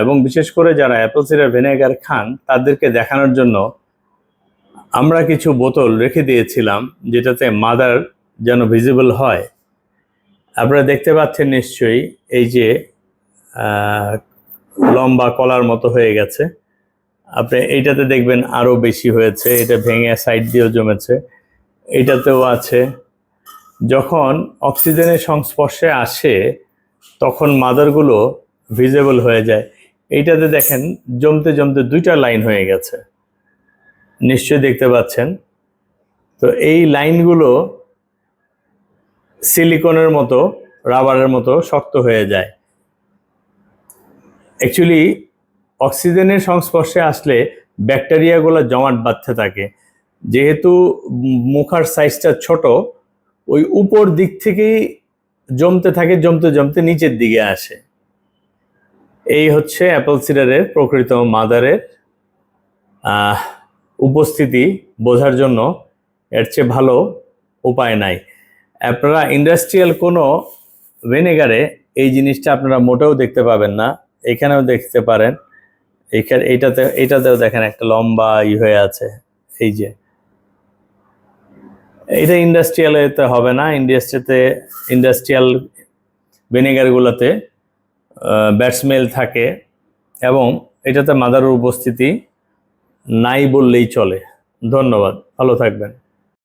এবং বিশেষ করে যারা অ্যাপল সিডার ভিনেগার খান, তাদেরকে দেখানোর জন্য আমরা কিছু বোতল রেখে দিয়েছিলাম, যেটাতে মাদার যেন ভিজিবল হয়। আপনারা দেখতে পাচ্ছেন নিশ্চয়ই এই যে লম্বা কলার মতো হয়ে গেছে। আপনি এইটাতে দেখবেন আরও বেশি হয়েছে, এটা ভেঙে সাইড দিয়েও জমেছে। এটাতেও আছে। যখন অক্সিজেনের সংস্পর্শে আসে, তখন মাদারগুলো ভিজেবল হয়ে যায়। এইটাতে দেখেন জমতে জমতে দুইটা লাইন হয়ে গেছে। নিশ্চয়ই দেখতে পাচ্ছেন। তো এই লাইনগুলো সিলিকনের মতো, রাবারের মতো শক্ত হয়ে যায়। অ্যাকচুয়ালি অক্সিজেনের সংস্পর্শে আসলে ব্যাকটেরিয়াগুলো জমাট বাঁধতে থাকে। যেহেতু মুখার সাইজটা ছোট, ওই উপর দিক থেকেই জমতে থাকে, জমতে জমতে নিচের দিকে আসে। এই হচ্ছে অ্যাপল সিডারের প্রকৃত মাদারের উপস্থিতি বোঝার জন্য এর চেয়ে ভালো উপায় নাই। আপনারা ইন্ডাস্ট্রিয়াল কোনো ভিনেগারে এই জিনিসটা আপনারা মোটেও দেখতে পাবেন না, এখানেও দেখতে পারেন। এখানে এইটাতে, এইটাতেও দেখেন একটা লম্বা ই হয়ে আছে, এই যে। এটা ইন্ডাস্ট্রিয়ালেতে হবে না ইন্ডাস্ট্রিতে ইন্ডাস্ট্রিয়াল ভিনেগারগুলোতে ব্যাড স্মেল থাকে এবং এটাতে মাদারের উপস্থিতি নাই বললেই চলে। ধন্যবাদ। ভালো থাকবেন।